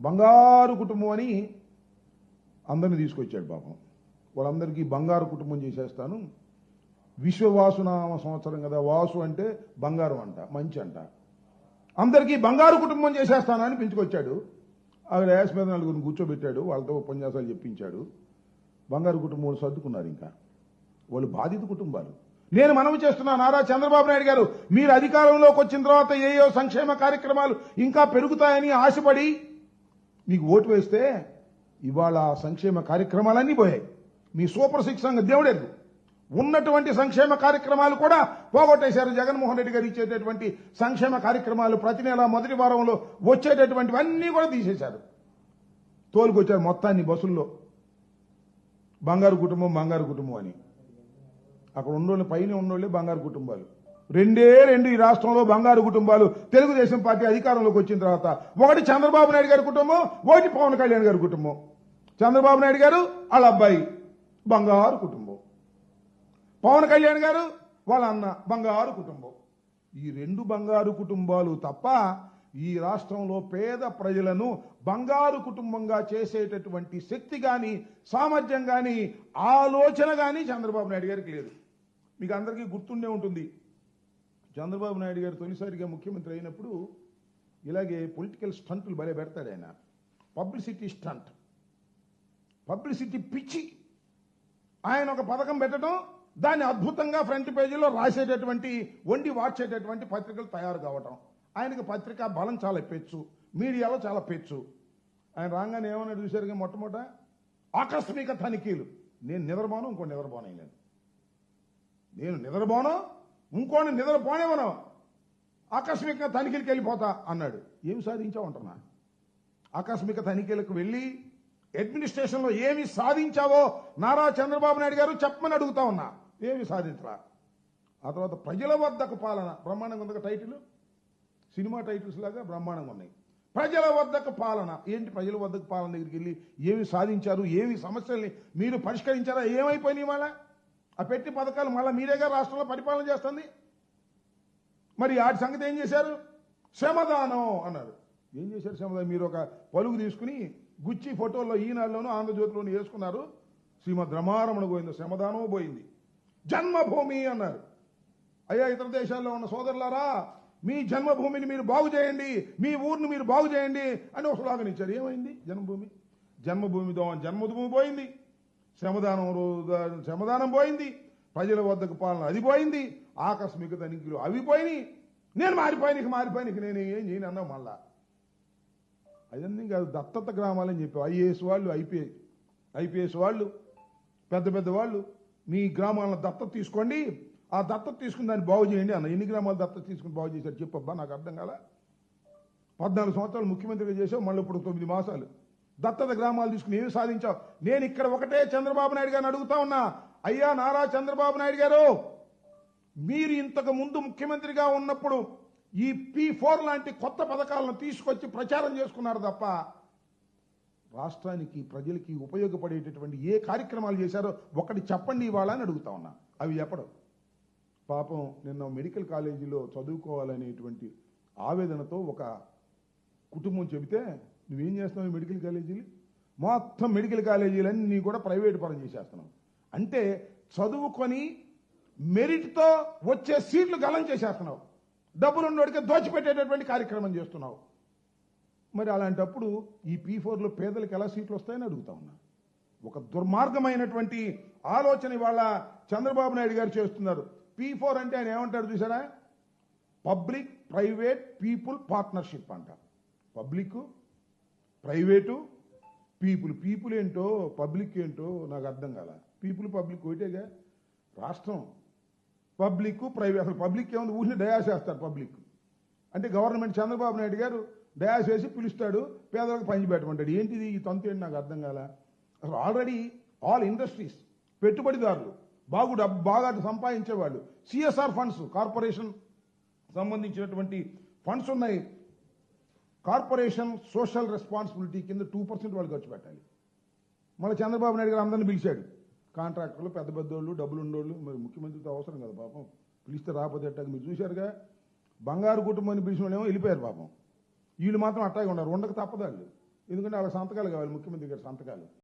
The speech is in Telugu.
బంగారు కుటుంబం అని అందరిని తీసుకొచ్చాడు పాపం. వాళ్ళందరికీ బంగారు కుటుంబం చేసేస్తాను. విశ్వవాసునామ సంవత్సరం కదా వాసు అంటే బంగారం అంట మంచి అంట. అందరికీ బంగారు కుటుంబం చేసేస్తానని పెంచుకొచ్చాడు ఆవిడ యాస్ మీద నలుగురిని కూర్చోబెట్టాడు వాళ్ళతో ఉపన్యాసాలు చెప్పించాడు. బంగారు కుటుంబం సర్దుకున్నారు ఇంకా. వాళ్ళు బాధిత కుటుంబాలు. నేను మనవి చేస్తున్నా నారా చంద్రబాబు నాయుడు గారు మీరు అధికారంలోకి వచ్చిన తర్వాత ఏయో సంక్షేమ కార్యక్రమాలు ఇంకా పెరుగుతాయని ఆశపడి మీకు ఓటు వేస్తే ఇవాళ సంక్షేమ కార్యక్రమాలన్నీ పోయాయి. మీ సూపర్ సిక్స్ సంఘ దేవుడెరు ఉన్నటువంటి సంక్షేమ కార్యక్రమాలు కూడా పోగొట్టేశారు జగన్మోహన్ రెడ్డి గారు ఇచ్చేటటువంటి సంక్షేమ కార్యక్రమాలు ప్రతి నెల మొదటి వారంలో వచ్చేటటువంటివన్నీ కూడా తీసేశారు. తోలుకొచ్చారు మొత్తాన్ని బస్సుల్లో. బంగారు కుటుంబం బంగారు కుటుంబం అని. అక్కడ ఉన్నోళ్ళు పైన ఉన్నోళ్ళే బంగారు కుటుంబాలు. రెండే రెండు ఈ రాష్ట్రంలో బంగారు కుటుంబాలు. తెలుగుదేశం పార్టీ అధికారంలోకి వచ్చిన తర్వాత ఒకటి చంద్రబాబు నాయుడు గారి కుటుంబం ఒకటి పవన్ కళ్యాణ్ గారి కుటుంబం. చంద్రబాబు నాయుడు గారు వాళ్ళ అబ్బాయి బంగారు కుటుంబం. పవన్ కళ్యాణ్ గారు వాళ్ళ అన్న బంగారు కుటుంబం. ఈ రెండు బంగారు కుటుంబాలు తప్ప ఈ రాష్ట్రంలో పేద ప్రజలను బంగారు కుటుంబంగా చేసేటటువంటి శక్తి కానీ సామర్థ్యం కానీ ఆలోచన కానీ చంద్రబాబు నాయుడు గారికి లేదు. మీకు అందరికీ గుర్తుండే ఉంటుంది చంద్రబాబు నాయుడు గారు తొలిసారిగా ముఖ్యమంత్రి అయినప్పుడు ఇలాగే పొలిటికల్ స్టంట్లు భలే పెడతాడు ఆయన. Publicity stunt. పబ్లిసిటీ పిచ్చి. ఆయన ఒక పథకం పెట్టడం దాన్ని అద్భుతంగా ఫ్రంట్ పేజీలో రాసేటటువంటి వండి వాడ్చేటటువంటి పత్రికలు తయారు కావటం. ఆయనకి పత్రిక బలం చాలా పెచ్చు మీడియాలో చాలా పెచ్చు. ఆయన రాగానే ఏమన్నా చూసారుగా మొట్టమొదట? ఆకస్మిక తనిఖీలు. నేను నిద్రపోను ఇంకో నిద్రపోనే నేను నేను నిద్రపోను ఇంకోని నిద్రపోనేవను ఆకస్మిక తనిఖీలకు వెళ్ళిపోతా అన్నాడు. ఏమి సాధించావంటున్నా? ఆకస్మిక తనిఖీలకు వెళ్ళి అడ్మినిస్ట్రేషన్లో ఏమి సాధించావో నారా చంద్రబాబు నాయుడు గారు చెప్పమని అడుగుతా ఉన్నా. ఏమి సాధించరా? ఆ తర్వాత ప్రజల వద్దకు పాలన. బ్రహ్మాండంగా ఉంది టైటిల్? సినిమా టైటిల్స్ లాగా బ్రహ్మాండంగా ఉన్నాయి. ప్రజల వద్దకు పాలన. ఏంటి ప్రజల వద్దకు పాలన దగ్గరికి వెళ్ళి ఏమి సాధించారు? ఏమి సమస్యల్ని మీరు పరిష్కరించారా? ఏమైపోయినాయి వాళ్ళ ఆ పెట్టి పథకాలు మళ్ళీ మీరేగా రాష్ట్రంలో పరిపాలన చేస్తుంది? మరి వాటి సంగతి ఏం చేశారు? శ్రమదానం అన్నారు. ఏం చేశారు శ్రమదానం? మీరు ఒక పలుగు తీసుకుని గుచ్చి ఫోటోల్లో ఈనాడులోనూ ఆంధ్రజ్యోతిలోనూ వేసుకున్నారు. శ్రీమద్ రమారమణ పోయింది శ్రమదానం పోయింది. జన్మభూమి అన్నారు. అయ్యా ఇతర దేశాల్లో ఉన్న సోదరులారా మీ జన్మభూమిని మీరు బాగు చేయండి మీ ఊరిని మీరు బాగు చేయండి అని ఒక స్లోగన్ ఇచ్చారు. ఏమైంది? జన్మభూమి. జన్మభూమితో జన్మభూమి పోయింది. శ్రమదానం శ్రమదానం పోయింది. ప్రజల వద్దకు పాలన అది పోయింది. ఆకస్మిక తనిఖీలు అవి పోయినాయి. నేను మారిపోయినకి మారిపోయినకి నేను ఏం చేయను అన్నావు మళ్ళా. అదన్నీ కాదు దత్తత గ్రామాలని చెప్పి ఐఏఎస్ వాళ్ళు ఐపీఎస్ ఐపీఎస్ వాళ్ళు పెద్ద పెద్ద వాళ్ళు మీ గ్రామాలను దత్తత తీసుకోండి. ఆ దత్తత తీసుకుని దాన్ని బాగు చేయండి అన్న. ఎన్ని గ్రామాలు దత్తత తీసుకుని బాగు చేశారు చెప్పబ్బా నాకు అర్థం కాల? పద్నాలుగు సంవత్సరాలు ముఖ్యమంత్రిగా చేసావు మళ్ళీ ఇప్పుడు తొమ్మిది మాసాలు. దత్తత గ్రామాలు తీసుకుని ఏమి సాధించావు? నేను ఇక్కడ ఒకటే చంద్రబాబు నాయుడు గారిని అడుగుతా ఉన్నా. అయ్యా నారా చంద్రబాబు నాయుడు గారు మీరు ఇంతకు ముందు ముఖ్యమంత్రిగా ఉన్నప్పుడు ఈ పి ఫోర్ లాంటి కొత్త పథకాలను తీసుకొచ్చి ప్రచారం చేసుకున్నారు తప్ప రాష్ట్రానికి ప్రజలకి ఉపయోగపడేటటువంటి ఏ కార్యక్రమాలు చేశారో ఒకటి చెప్పండి ఇవాళ అని అడుగుతా ఉన్నా. అవి చెప్పడం. పాపం నిన్న మెడికల్ కాలేజీలో చదువుకోవాలనేటువంటి ఆవేదనతో ఒక కుటుంబం చెబితే నువ్వేం చేస్తున్నావు మెడికల్ కాలేజీలు? మొత్తం మెడికల్ కాలేజీలన్నీ కూడా ప్రైవేట్ పరం చేసేస్తున్నావు. అంటే చదువుకొని మెరిట్తో వచ్చే సీట్లు గలం చేసేస్తున్నావు. డబ్బులున్నోడికి దోచిపెట్టేటటువంటి కార్యక్రమం చేస్తున్నావు. మరి అలాంటప్పుడు ఈ పీ ఫోర్లో పేదలకు ఎలా సీట్లు వస్తాయని అడుగుతా ఉన్నా. ఒక దుర్మార్గమైనటువంటి ఆలోచన ఇవాళ చంద్రబాబు నాయుడు గారు చేస్తున్నారు. పీ ఫోర్ అంటే ఆయన ఏమంటాడు చూసారా? పబ్లిక్ ప్రైవేట్ పీపుల్ పార్ట్నర్షిప్ అంట. పబ్లిక్ ప్రైవేటు పీపుల్ పీపుల్ ఏంటో పబ్లిక్ ఏంటో నాకు అర్థం కాల. పీపుల్ పబ్లిక్ ఒకటేగా రాష్ట్రం. పబ్లిక్ ప్రైవేట్ అసలు పబ్లిక్ ఏముంది? ఊరిని డయా వేస్తారు పబ్లిక్. అంటే గవర్నమెంట్ చంద్రబాబు నాయుడు గారు డయాస్ వేసి పిలుస్తాడు పేదలకు పంచి పెట్టమంటాడు. ఏంటిది ఈ తంతు ఏంటి నాకు అర్థం కాల? అసలు ఆల్రెడీ ఆల్ ఇండస్ట్రీస్ పెట్టుబడిదారులు బాగు డబ్బు బాగా సంపాదించేవాళ్ళు సిఎస్ఆర్ ఫండ్స్ కార్పొరేషన్ సంబంధించినటువంటి ఫండ్స్ ఉన్నాయి. కార్పొరేషన్ సోషల్ రెస్పాన్సిబిలిటీ కింద టూ పర్సెంట్ వాళ్ళు ఖర్చు పెట్టాలి. మళ్ళీ చంద్రబాబు నాయుడు గారు అందరిని పిలిచాడు. కాంట్రాక్టర్లు పెద్ద పెద్దోళ్ళు డబ్బులు ఉండోళ్ళు మరి ముఖ్యమంత్రితో అవసరం కదా పాపం. పిలిస్తే రాకపోతే అట్టాక మీరు చూశారుగా? బంగారు కుటుంబాన్ని పిలిచిన వాళ్ళేమో వెళ్ళిపోయారు పాపం. వీళ్ళు మాత్రం అట్టాగే ఉన్నారు. ఉండక తప్పదాళ్ళు ఎందుకంటే వాళ్ళ సంతకాలు కావాలి ముఖ్యమంత్రి గారి సంతకాలు.